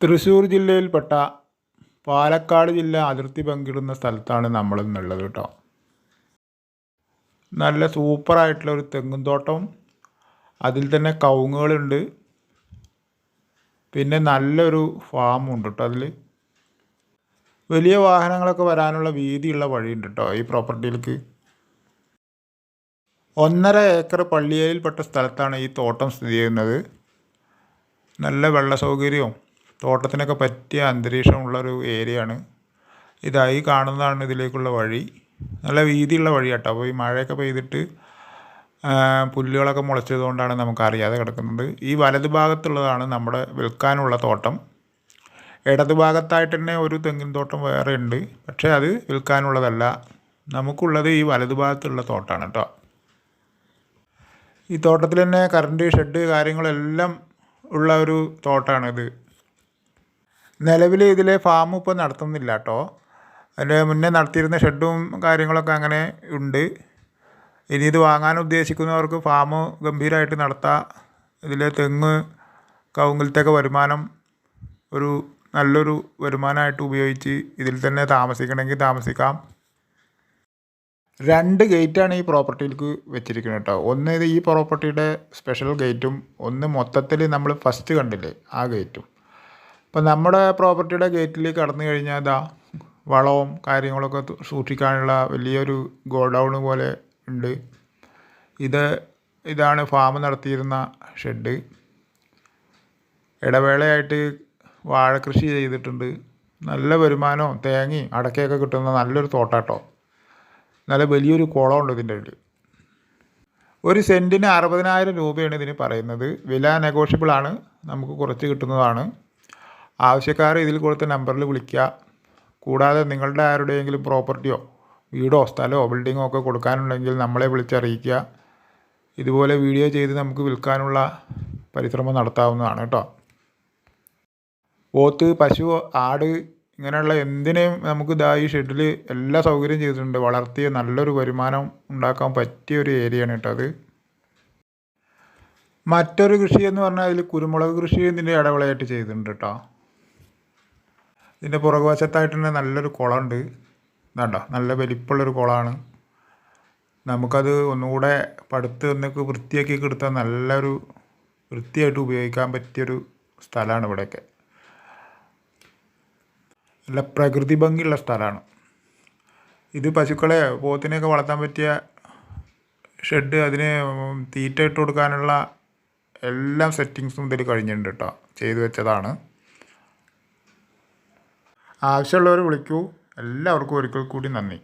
തൃശ്ശൂർ ജില്ലയിൽപ്പെട്ട പാലക്കാട് ജില്ല അതിർത്തി പങ്കിടുന്ന സ്ഥലത്താണ് നമ്മൾ ഇന്നുള്ളത് കേട്ടോ നല്ല സൂപ്പറായിട്ടുള്ള ഒരു തെങ്ങും തോട്ടം അതിൽ തന്നെ കവുങ്ങുകളുണ്ട്. പിന്നെ നല്ലൊരു ഫാമുണ്ട് കേട്ടോ അതിൽ വലിയ വാഹനങ്ങളൊക്കെ വരാനുള്ള വീതിയുള്ള വഴിയുണ്ട് കേട്ടോ ഈ പ്രോപ്പർട്ടിയിലേക്ക് ഒന്നര ഏക്കർ പള്ളിയേലിൽപ്പെട്ട സ്ഥലത്താണ് ഈ തോട്ടം സ്ഥിതി ചെയ്യുന്നത്. നല്ല വെള്ള സൗകര്യവും തോട്ടത്തിനൊക്കെ പറ്റിയ അന്തരീക്ഷമുള്ളൊരു ഏരിയയാണ്. ഇതായി കാണുന്നതാണ് ഇതിലേക്കുള്ള വഴി. നല്ല വീതിയുള്ള വഴി കേട്ടോ അപ്പോൾ ഈ മഴയൊക്കെ പെയ്തിട്ട് പുല്ലുകളൊക്കെ മുളച്ചതുകൊണ്ടാണ് നമുക്ക് അറിയാതെ കിടക്കുന്നത്. ഈ വലത് ഭാഗത്തുള്ളതാണ് നമ്മുടെ വിൽക്കാനുള്ള തോട്ടം. ഇടത് ഭാഗത്തായിട്ട് തന്നെ ഒരു തെങ്ങിൻ തോട്ടം വേറെ ഉണ്ട്. പക്ഷേ അത് വിൽക്കാനുള്ളതല്ല. നമുക്കുള്ളത് ഈ വലത് ഭാഗത്തുള്ള തോട്ടമാണ് കേട്ടോ. ഈ തോട്ടത്തിൽ തന്നെ കറണ്ട് ഷെഡ് കാര്യങ്ങളെല്ലാം ഉള്ള ഒരു തോട്ടമാണിത് നിലവിൽ ഇതിലെ ഫാം ഇപ്പോൾ നടത്തുന്നില്ല കേട്ടോ അതിന്റെ മുന്നേ നടത്തിയിരുന്ന ഷെഡും കാര്യങ്ങളൊക്കെ അങ്ങനെ ഉണ്ട്. ഇനി ഇത് വാങ്ങാൻ ഉദ്ദേശിക്കുന്നവർക്ക് ഫാം ഗംഭീരമായിട്ട് നടത്താം. ഇതിലെ തെങ്ങ് കവുങ്ങിലത്തേക്ക് വരുമാനം ഒരു നല്ലൊരു വരുമാനമായിട്ട് ഉപയോഗിച്ച് ഇതിൽ തന്നെ താമസിക്കണമെങ്കിൽ താമസിക്കാം. രണ്ട് ഗേറ്റാണ് ഈ പ്രോപ്പർട്ടിയിലേക്ക് വെച്ചിരിക്കുന്നത് കേട്ടോ ഒന്ന് ഇത് ഈ പ്രോപ്പർട്ടിയുടെ സ്പെഷ്യൽ ഗേറ്റും ഒന്ന് മൊത്തത്തിൽ നമ്മൾ ഫസ്റ്റ് കണ്ടില്ലേ ആ ഗേറ്റും അപ്പം നമ്മുടെ പ്രോപ്പർട്ടിയുടെ ഗേറ്റിൽ കടന്നു കഴിഞ്ഞാൽ ഇതാ വളവും കാര്യങ്ങളൊക്കെ സൂക്ഷിക്കാനുള്ള വലിയൊരു ഗോഡൗൺ പോലെ ഉണ്ട്. ഇത് ഇതാണ് ഫാം നടത്തിയിരുന്ന ഷെഡ്. ഇടവേളയായിട്ട് വാഴ കൃഷി ചെയ്തിട്ടുണ്ട്. നല്ല വരുമാനവും തേങ്ങയും അടക്കയൊക്കെ കിട്ടുന്ന നല്ലൊരു തോട്ടാട്ടോ. നല്ല വലിയൊരു കുളമുണ്ട് ഇതിന്റെ ഉള്ളിൽ ഒരു സെന്റിന് അറുപതിനായിരം രൂപയാണ് ഇതിന് പറയുന്നത്. വില നെഗോഷ്യബിളാണ് നമുക്ക് കുറച്ച് കിട്ടുന്നതാണ്. ആവശ്യക്കാർ ഇതിൽ കൊടുത്ത നമ്പറിൽ വിളിക്കുക. കൂടാതെ നിങ്ങളുടെ ആരുടെയെങ്കിലും പ്രോപ്പർട്ടിയോ വീടോ സ്ഥലമോ ബിൽഡിങ്ങോ ഒക്കെ കൊടുക്കാനുണ്ടെങ്കിൽ നമ്മളെ വിളിച്ചറിയിക്കുക. ഇതുപോലെ വീഡിയോ ചെയ്ത് നമുക്ക് വിൽക്കാനുള്ള പരിശ്രമം നടത്താവുന്നതാണ് കേട്ടോ. പോത്ത് പശു ആട് ഇങ്ങനെയുള്ള എന്തിനേയും നമുക്ക് ഇതാ ഈ ഷെഡിൽ എല്ലാ സൗകര്യം ചെയ്തിട്ടുണ്ട്. വളർത്തിയ നല്ലൊരു വരുമാനം ഉണ്ടാക്കാൻ പറ്റിയ ഒരു ഏരിയയാണ് കേട്ടോ അത്. മറ്റൊരു കൃഷി എന്ന് പറഞ്ഞാൽ അതിൽ കുരുമുളക് കൃഷി ഇതിന്റെ ഇടവിളയായിട്ട് ചെയ്തിട്ടുണ്ട് കേട്ടോ. ഇതിന്റെ പുറകുവശത്തായിട്ട് തന്നെ നല്ലൊരു കുളമുണ്ട്. ഇതാണ്ടോ നല്ല വലിപ്പമുള്ളൊരു കുളമാണ്. നമുക്കത് ഒന്നുകൂടെ പടുത്ത് ഒന്നൊക്കെ വൃത്തിയാക്കി കൊടുത്താൽ നല്ലൊരു വൃത്തിയായിട്ട് ഉപയോഗിക്കാൻ പറ്റിയൊരു സ്ഥലമാണ് ഇവിടെയൊക്കെ. നല്ല പ്രകൃതി ഭംഗിയുള്ള സ്ഥലമാണ്. ഇത് പശുക്കളെ പോത്തിനെയൊക്കെ വളർത്താൻ പറ്റിയ ഷെഡ് അതിന് തീറ്റ ഇട്ട് കൊടുക്കാനുള്ള എല്ലാ സെറ്റിങ്സും ഇതിൽ കഴിഞ്ഞിട്ടുണ്ട് കേട്ടോ. ചെയ്തു വെച്ചതാണ്. ആവശ്യമുള്ളവർ വിളിക്കൂ. എല്ലാവർക്കും ഒരിക്കൽ കൂടി നന്ദി.